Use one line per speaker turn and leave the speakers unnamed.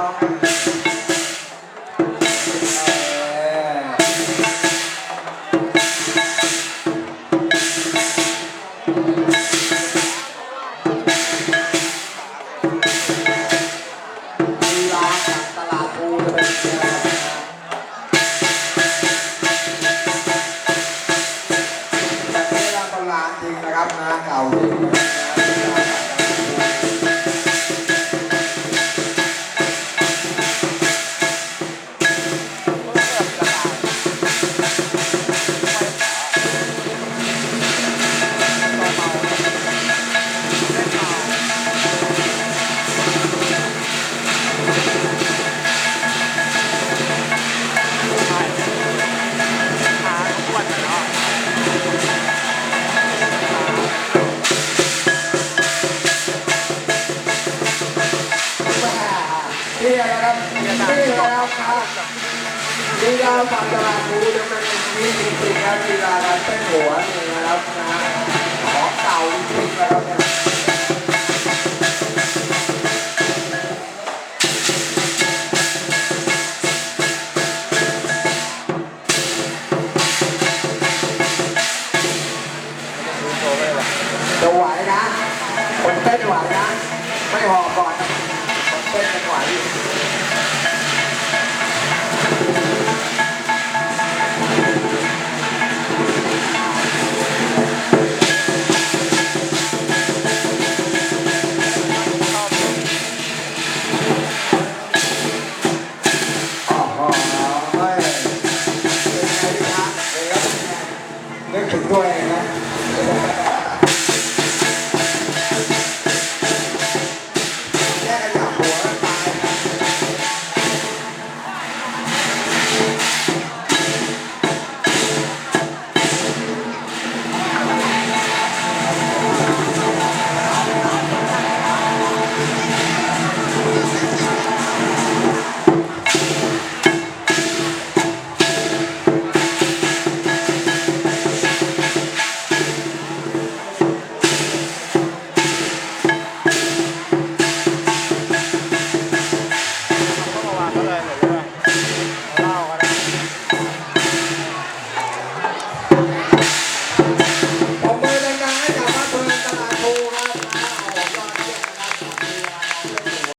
Wow. นี่นะครับนี่นะครับกีฬาปัจจุบันนู้จะเป็นมีจริงจริงครับกีฬาการเต้นหัวนี่นะครับนะของเก่าจริงๆนะครับจะไหวนะคนเต้นไหวนะ ไม่หอบก่อน 非常满意